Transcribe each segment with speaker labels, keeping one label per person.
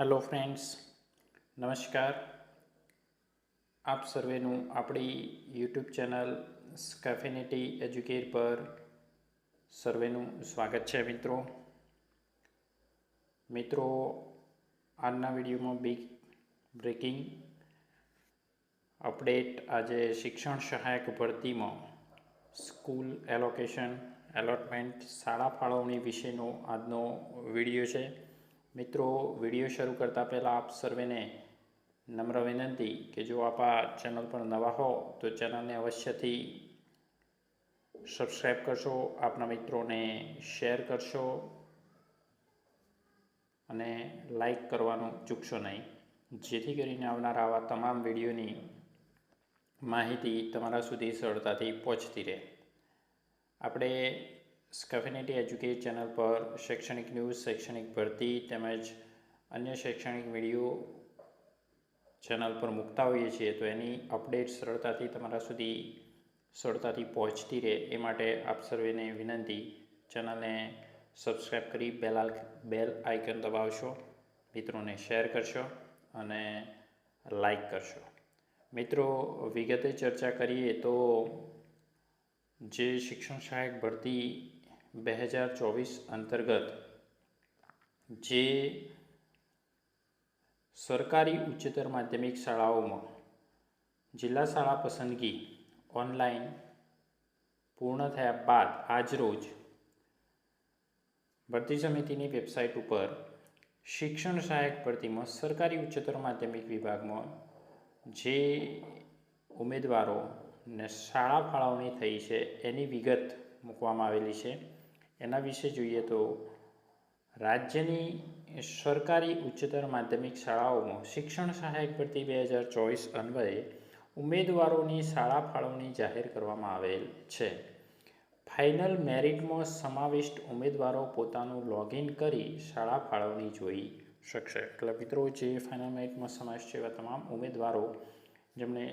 Speaker 1: Hello friends નમસ્કાર આપ સર્વેનું આપણી યુટ્યુબ ચેનલ સ્કેફિનિટી એજ્યુકેટ પર સર્વેનું સ્વાગત છે મિત્રો. મિત્રો, આજના વિડીયોમાં બિગ બ્રેકિંગ અપડેટ આજે શિક્ષણ સહાયક ભરતીમાં સ્કૂલ એલોકેશન એલોટમેન્ટ શાળા ફાળવણી વિશેનો આજનો વીડિયો છે. મિત્રો, વીડિયો શરૂ કરતાં પહેલાં આપ સર્વેને નમ્ર વિનંતી કે જો આપ આ ચેનલ પર નવા હો, તો ચેનલને અવશ્યથી સબસ્ક્રાઈબ કરશો, આપના મિત્રોને શેર કરશો અને લાઈક કરવાનું ચૂકશો નહીં. જેથી કરીને આવનારા આવા તમામ વિડીયોની માહિતી તમારા સુધી સરળતાથી પહોંચતી રહે. આપણે સ્કફિનિટી એજ્યુકેટ ચેનલ પર શૈક્ષણિક ન્યૂઝ શૈક્ષણિક ભરતી તેમજ અન્ય શૈક્ષણિક વીડિયો ચેનલ પર મૂકતા હોઈએ છીએ, તો એની અપડેટ સરળતાથી તમારા સુધી સરળતાથી પહોંચતી રહે. એ માટે આપ સર્વેને વિનંતી ચેનલને સબસ્ક્રાઈબ કરી બેલ બેલ આઇકન દબાવશો, મિત્રોને શેર કરશો અને લાઈક કરશો. મિત્રો, વિગતે ચર્ચા કરીએ તો જે શિક્ષણ સહાયક ભરતી બે હજાર ચોવીસ અંતર્ગત જે સરકારી ઉચ્ચતર માધ્યમિક શાળાઓમાં જિલ્લા શાળા પસંદગી ઓનલાઈન પૂર્ણ થયા બાદ આજરોજ ભરતી સમિતિની વેબસાઇટ ઉપર શિક્ષણ સહાયક ભરતીમાં સરકારી ઉચ્ચતર માધ્યમિક વિભાગમાં જે ઉમેદવારોને શાળા ફાળવણી થઈ છે એની વિગત મૂકવામાં આવેલી છે. એના વિશે જોઈએ તો રાજ્યની સરકારી ઉચ્ચતર માધ્યમિક શાળાઓમાં શિક્ષણ સહાયક ભરતી બે હજાર ચોવીસ અન્વયે ઉમેદવારોની શાળા ફાળવણી જાહેર કરવામાં આવેલ છે. ફાઇનલ મેરિટમાં સમાવિષ્ટ ઉમેદવારો પોતાનું લોગિન કરી શાળા ફાળવણી જોઈ શકશે. એટલે મિત્રો, જે ફાઇનલ મેરિટમાં સમાવિષ્ટ છે એવા તમામ ઉમેદવારો, જેમણે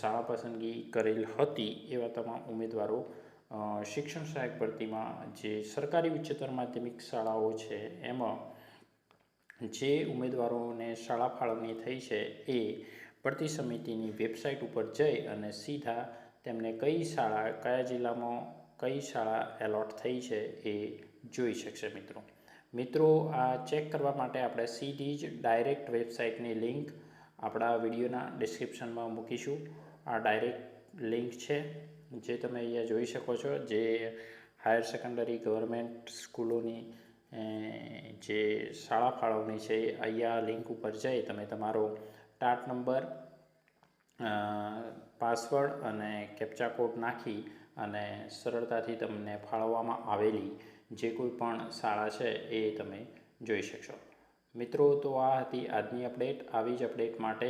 Speaker 1: શાળા પસંદગી કરેલ હતી, એવા તમામ ઉમેદવારો શિક્ષણ સહાયક ભરતીમાં જે સરકારી ઉચ્ચતર માધ્યમિક શાળાઓ છે, એમાં જે ઉમેદવારોને શાળા ફાળવણી થઈ છે, એ ભરતી સમિતિની વેબસાઇટ ઉપર જઈ અને સીધા તેમને કઈ શાળા, કયા જિલ્લામાં કઈ શાળા એલોટ થઈ છે, એ જોઈ શકશે મિત્રો. મિત્રો, આ ચેક કરવા માટે આપણે સીધી જ ડાયરેક્ટ વેબસાઇટની લિંક આપણા વિડીયોના ડિસ્ક્રિપ્શનમાં મૂકીશું. આ ડાયરેક્ટ લિંક છે. જે તમે અહીંયા જોઈ શકો છો, જે હાયર સેકન્ડરી ગવર્મેન્ટ સ્કૂલોની જે શાળા ફાળવણી છે અહીંયા લિંક ઉપર જઈ તમે તમારો ટાટ નંબર પાસવર્ડ અને કેપ્ચા કોડ નાખી અને સરળતાથી તમને ફાળવવામાં આવેલી જે કોઈ પણ શાળા છે, એ તમે જોઈ શકશો. મિત્રો, તો આ હતી આજની અપડેટ. આવી જ અપડેટ માટે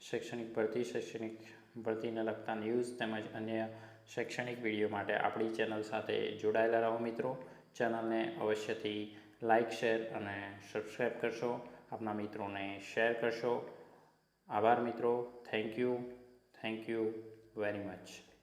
Speaker 1: શૈક્ષણિક ભરતી, શૈક્ષણિક ભરતીને લગતા ન્યૂઝ તેમજ અન્ય શૈક્ષણિક વીડિયો માટે આપણી ચેનલ સાથે જોડાયેલા રહો મિત્રો. ચેનલને અવશ્યથી લાઇક શેર અને સબસ્ક્રાઈબ કરશો. આપના મિત્રોને શેર કરશો. આભાર મિત્રો. Thank you. Thank you very much.